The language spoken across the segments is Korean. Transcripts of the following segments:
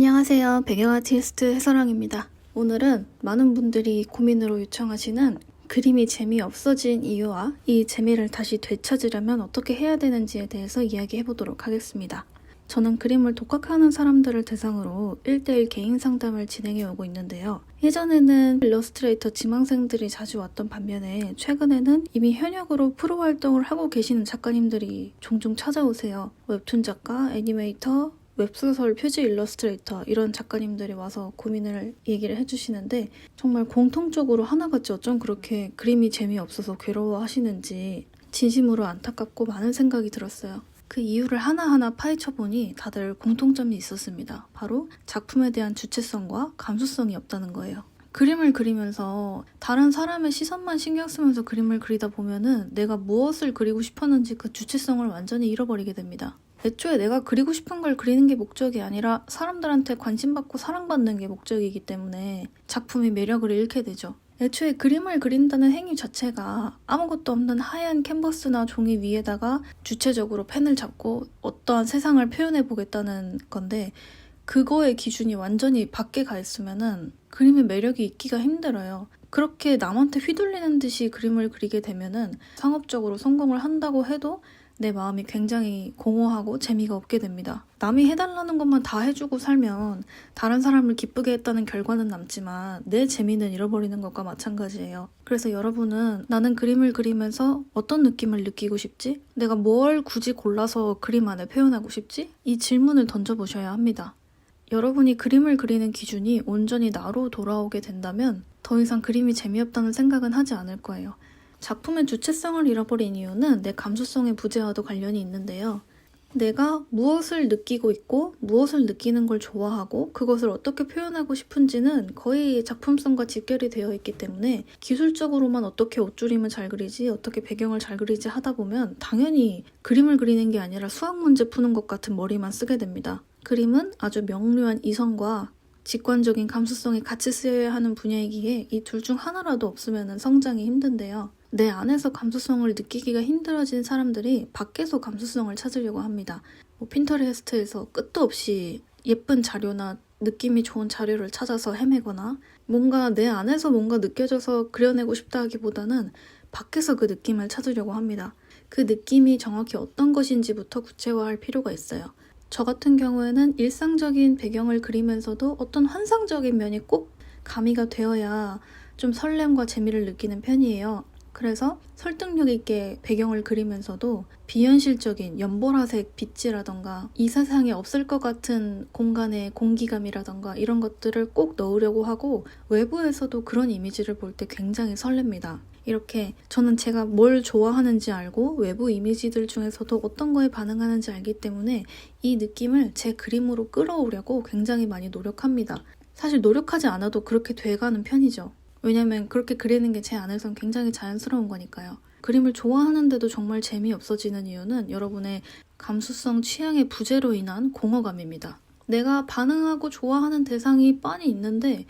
안녕하세요. 배경 아티스트 해설왕입니다. 오늘은 많은 분들이 고민으로 요청하시는 그림이 재미없어진 이유와 이 재미를 다시 되찾으려면 어떻게 해야 되는지에 대해서 이야기해 보도록 하겠습니다. 저는 그림을 독학하는 사람들을 대상으로 1대1 개인 상담을 진행해 오고 있는데요. 예전에는 일러스트레이터 지망생들이 자주 왔던 반면에 최근에는 이미 현역으로 프로 활동을 하고 계시는 작가님들이 종종 찾아오세요. 웹툰 작가, 애니메이터, 웹소설, 표지 일러스트레이터 이런 작가님들이 와서 고민을 얘기를 해주시는데 정말 공통적으로 하나같이 어쩜 그렇게 그림이 재미없어서 괴로워하시는지 진심으로 안타깝고 많은 생각이 들었어요. 그 이유를 하나하나 파헤쳐보니 다들 공통점이 있었습니다. 바로 작품에 대한 주체성과 감수성이 없다는 거예요. 그림을 그리면서 다른 사람의 시선만 신경 쓰면서 그림을 그리다 보면은 내가 무엇을 그리고 싶었는지 그 주체성을 완전히 잃어버리게 됩니다. 애초에 내가 그리고 싶은 걸 그리는 게 목적이 아니라 사람들한테 관심받고 사랑받는 게 목적이기 때문에 작품이 매력을 잃게 되죠. 애초에 그림을 그린다는 행위 자체가 아무것도 없는 하얀 캔버스나 종이 위에다가 주체적으로 펜을 잡고 어떠한 세상을 표현해 보겠다는 건데 그거의 기준이 완전히 밖에 가 있으면은 그림의 매력이 있기가 힘들어요. 그렇게 남한테 휘둘리는 듯이 그림을 그리게 되면은 상업적으로 성공을 한다고 해도 내 마음이 굉장히 공허하고 재미가 없게 됩니다. 남이 해달라는 것만 다 해주고 살면 다른 사람을 기쁘게 했다는 결과는 남지만 내 재미는 잃어버리는 것과 마찬가지예요. 그래서 여러분은 나는 그림을 그리면서 어떤 느낌을 느끼고 싶지? 내가 뭘 굳이 골라서 그림 안에 표현하고 싶지? 이 질문을 던져보셔야 합니다. 여러분이 그림을 그리는 기준이 온전히 나로 돌아오게 된다면 더 이상 그림이 재미없다는 생각은 하지 않을 거예요. 작품의 주체성을 잃어버린 이유는 내 감수성의 부재와도 관련이 있는데요. 내가 무엇을 느끼고 있고 무엇을 느끼는 걸 좋아하고 그것을 어떻게 표현하고 싶은지는 거의 작품성과 직결이 되어 있기 때문에 기술적으로만 어떻게 옷줄임을 잘 그리지 어떻게 배경을 잘 그리지 하다 보면 당연히 그림을 그리는 게 아니라 수학 문제 푸는 것 같은 머리만 쓰게 됩니다. 그림은 아주 명료한 이성과 직관적인 감수성이 같이 쓰여야 하는 분야이기에 이 둘 중 하나라도 없으면 성장이 힘든데요. 내 안에서 감수성을 느끼기가 힘들어진 사람들이 밖에서 감수성을 찾으려고 합니다. 뭐 핀터레스트에서 끝도 없이 예쁜 자료나 느낌이 좋은 자료를 찾아서 헤매거나 뭔가 내 안에서 뭔가 느껴져서 그려내고 싶다 하기보다는 밖에서 그 느낌을 찾으려고 합니다. 그 느낌이 정확히 어떤 것인지부터 구체화할 필요가 있어요. 저 같은 경우에는 일상적인 배경을 그리면서도 어떤 환상적인 면이 꼭 가미가 되어야 좀 설렘과 재미를 느끼는 편이에요. 그래서 설득력 있게 배경을 그리면서도 비현실적인 연보라색 빛이라던가 이 세상에 없을 것 같은 공간의 공기감이라던가 이런 것들을 꼭 넣으려고 하고 외부에서도 그런 이미지를 볼 때 굉장히 설렙니다. 이렇게 저는 제가 뭘 좋아하는지 알고 외부 이미지들 중에서도 어떤 거에 반응하는지 알기 때문에 이 느낌을 제 그림으로 끌어오려고 굉장히 많이 노력합니다. 사실 노력하지 않아도 그렇게 돼가는 편이죠. 왜냐면 그렇게 그리는 게 제 안에선 굉장히 자연스러운 거니까요. 그림을 좋아하는데도 정말 재미없어지는 이유는 여러분의 감수성 취향의 부재로 인한 공허감입니다. 내가 반응하고 좋아하는 대상이 빤히 있는데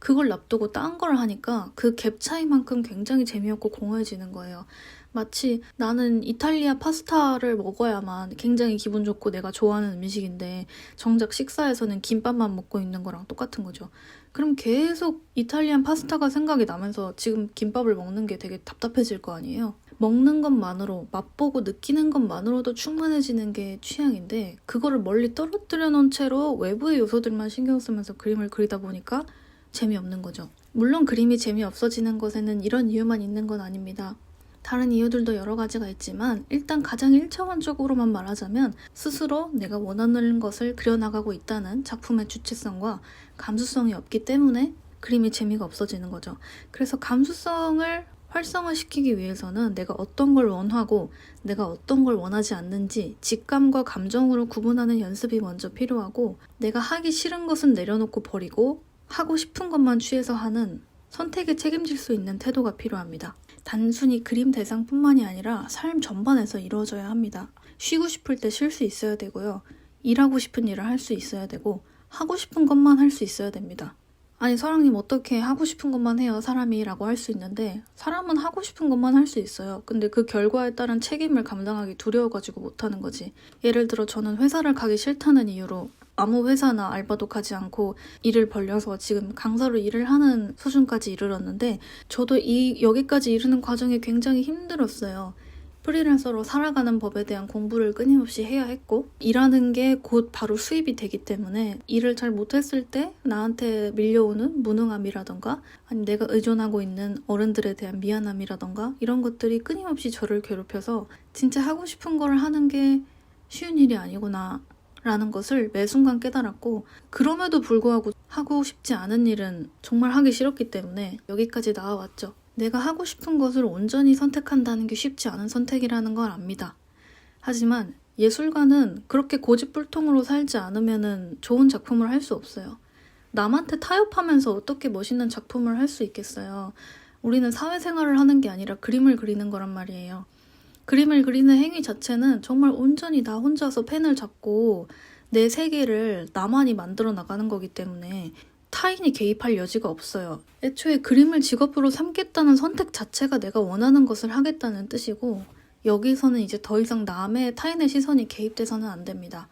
그걸 납두고 딴 걸 하니까 그 갭 차이만큼 굉장히 재미없고 공허해지는 거예요. 마치 나는 이탈리아 파스타를 먹어야만 굉장히 기분 좋고 내가 좋아하는 음식인데 정작 식사에서는 김밥만 먹고 있는 거랑 똑같은 거죠. 그럼 계속 이탈리안 파스타가 생각이 나면서 지금 김밥을 먹는 게 되게 답답해질 거 아니에요? 먹는 것만으로 맛보고 느끼는 것만으로도 충만해지는 게 취향인데 그거를 멀리 떨어뜨려 놓은 채로 외부의 요소들만 신경 쓰면서 그림을 그리다 보니까 재미없는 거죠. 물론 그림이 재미없어지는 것에는 이런 이유만 있는 건 아닙니다. 다른 이유들도 여러 가지가 있지만 일단 가장 일차원적으로만 말하자면 스스로 내가 원하는 것을 그려나가고 있다는 작품의 주체성과 감수성이 없기 때문에 그림이 재미가 없어지는 거죠. 그래서 감수성을 활성화시키기 위해서는 내가 어떤 걸 원하고 내가 어떤 걸 원하지 않는지 직감과 감정으로 구분하는 연습이 먼저 필요하고 내가 하기 싫은 것은 내려놓고 버리고 하고 싶은 것만 취해서 하는 선택에 책임질 수 있는 태도가 필요합니다. 단순히 그림 대상뿐만이 아니라 삶 전반에서 이루어져야 합니다. 쉬고 싶을 때 쉴 수 있어야 되고요. 일하고 싶은 일을 할 수 있어야 되고 하고 싶은 것만 할 수 있어야 됩니다. 아니 사랑님 어떻게 하고 싶은 것만 해요 사람이 라고 할 수 있는데 사람은 하고 싶은 것만 할 수 있어요. 근데 그 결과에 따른 책임을 감당하기 두려워가지고 못하는 거지. 예를 들어 저는 회사를 가기 싫다는 이유로 아무 회사나 알바도 가지 않고 일을 벌려서 지금 강사로 일을 하는 수준까지 이르렀는데 저도 이 여기까지 이르는 과정이 굉장히 힘들었어요. 프리랜서로 살아가는 법에 대한 공부를 끊임없이 해야 했고 일하는 게 곧 바로 수입이 되기 때문에 일을 잘 못했을 때 나한테 밀려오는 무능함이라던가 아니면 내가 의존하고 있는 어른들에 대한 미안함이라던가 이런 것들이 끊임없이 저를 괴롭혀서 진짜 하고 싶은 걸 하는 게 쉬운 일이 아니구나 라는 것을 매 순간 깨달았고 그럼에도 불구하고 하고 싶지 않은 일은 정말 하기 싫었기 때문에 여기까지 나와왔죠. 내가 하고 싶은 것을 온전히 선택한다는 게 쉽지 않은 선택이라는 걸 압니다. 하지만 예술가는 그렇게 고집불통으로 살지 않으면 좋은 작품을 할 수 없어요. 남한테 타협하면서 어떻게 멋있는 작품을 할 수 있겠어요. 우리는 사회생활을 하는 게 아니라 그림을 그리는 거란 말이에요. 그림을 그리는 행위 자체는 정말 온전히 나 혼자서 펜을 잡고 내 세계를 나만이 만들어 나가는 거기 때문에 타인이 개입할 여지가 없어요. 애초에 그림을 직업으로 삼겠다는 선택 자체가 내가 원하는 것을 하겠다는 뜻이고 여기서는 이제 더 이상 남의 타인의 시선이 개입돼서는 안 됩니다.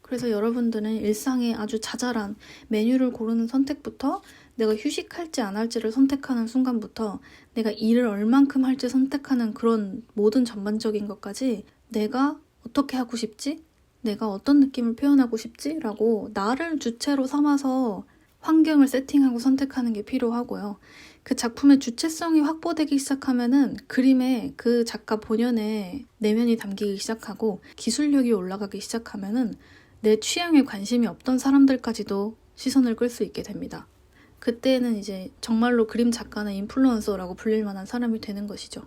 그래서 여러분들은 일상의 아주 자잘한 메뉴를 고르는 선택부터 내가 휴식할지 안 할지를 선택하는 순간부터 내가 일을 얼만큼 할지 선택하는 그런 모든 전반적인 것까지 내가 어떻게 하고 싶지? 내가 어떤 느낌을 표현하고 싶지? 라고 나를 주체로 삼아서 환경을 세팅하고 선택하는 게 필요하고요. 그 작품의 주체성이 확보되기 시작하면은 그림에 그 작가 본연의 내면이 담기기 시작하고 기술력이 올라가기 시작하면은 내 취향에 관심이 없던 사람들까지도 시선을 끌 수 있게 됩니다. 그때는 이제 정말로 그림 작가나 인플루언서라고 불릴 만한 사람이 되는 것이죠.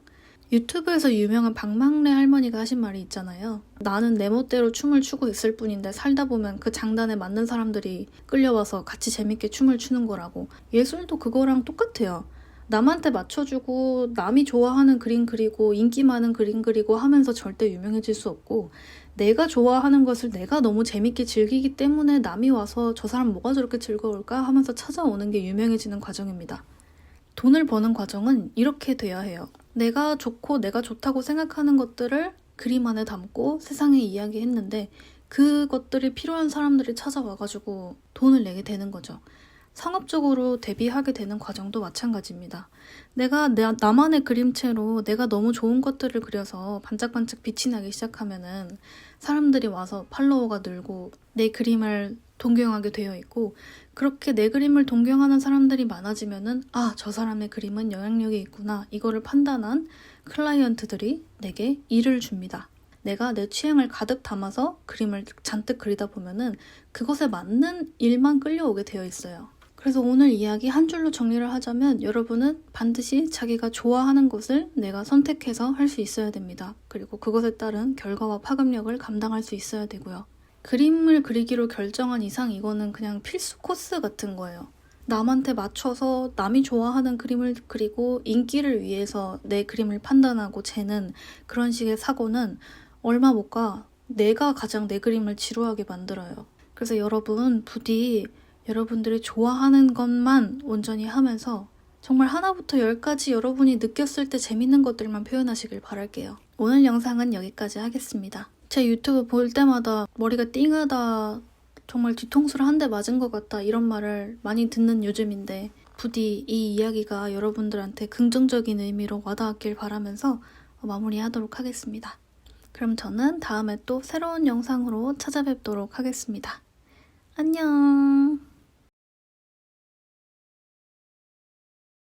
유튜브에서 유명한 박막래 할머니가 하신 말이 있잖아요. 나는 내 멋대로 춤을 추고 있을 뿐인데 살다 보면 그 장단에 맞는 사람들이 끌려와서 같이 재밌게 춤을 추는 거라고. 예술도 그거랑 똑같아요. 남한테 맞춰주고 남이 좋아하는 그림 그리고 인기 많은 그림 그리고 하면서 절대 유명해질 수 없고 내가 좋아하는 것을 내가 너무 재밌게 즐기기 때문에 남이 와서 저 사람 뭐가 저렇게 즐거울까 하면서 찾아오는 게 유명해지는 과정입니다. 돈을 버는 과정은 이렇게 돼야 해요. 내가 좋고 내가 좋다고 생각하는 것들을 그림 안에 담고 세상에 이야기했는데 그것들이 필요한 사람들이 찾아와가지고 돈을 내게 되는 거죠. 상업적으로 데뷔하게 되는 과정도 마찬가지입니다. 내가 내, 나만의 그림체로 내가 너무 좋은 것들을 그려서 반짝반짝 빛이 나기 시작하면은 사람들이 와서 팔로워가 늘고 내 그림을 동경하게 되어 있고 그렇게 내 그림을 동경하는 사람들이 많아지면은 아, 저 사람의 그림은 영향력이 있구나. 이거를 판단한 클라이언트들이 내게 일을 줍니다. 내가 내 취향을 가득 담아서 그림을 잔뜩 그리다 보면은 그것에 맞는 일만 끌려오게 되어 있어요. 그래서 오늘 이야기 한 줄로 정리를 하자면 여러분은 반드시 자기가 좋아하는 것을 내가 선택해서 할 수 있어야 됩니다. 그리고 그것에 따른 결과와 파급력을 감당할 수 있어야 되고요. 그림을 그리기로 결정한 이상 이거는 그냥 필수 코스 같은 거예요. 남한테 맞춰서 남이 좋아하는 그림을 그리고 인기를 위해서 내 그림을 판단하고 재는 그런 식의 사고는 얼마 못 가. 내가 가장 내 그림을 지루하게 만들어요. 그래서 여러분 부디 여러분들이 좋아하는 것만 온전히 하면서 정말 하나부터 열까지 여러분이 느꼈을 때 재밌는 것들만 표현하시길 바랄게요. 오늘 영상은 여기까지 하겠습니다. 제 유튜브 볼 때마다 머리가 띵하다, 정말 뒤통수를 한 대 맞은 것 같다 이런 말을 많이 듣는 요즘인데 부디 이 이야기가 여러분들한테 긍정적인 의미로 와닿았길 바라면서 마무리하도록 하겠습니다. 그럼 저는 다음에 또 새로운 영상으로 찾아뵙도록 하겠습니다. 안녕!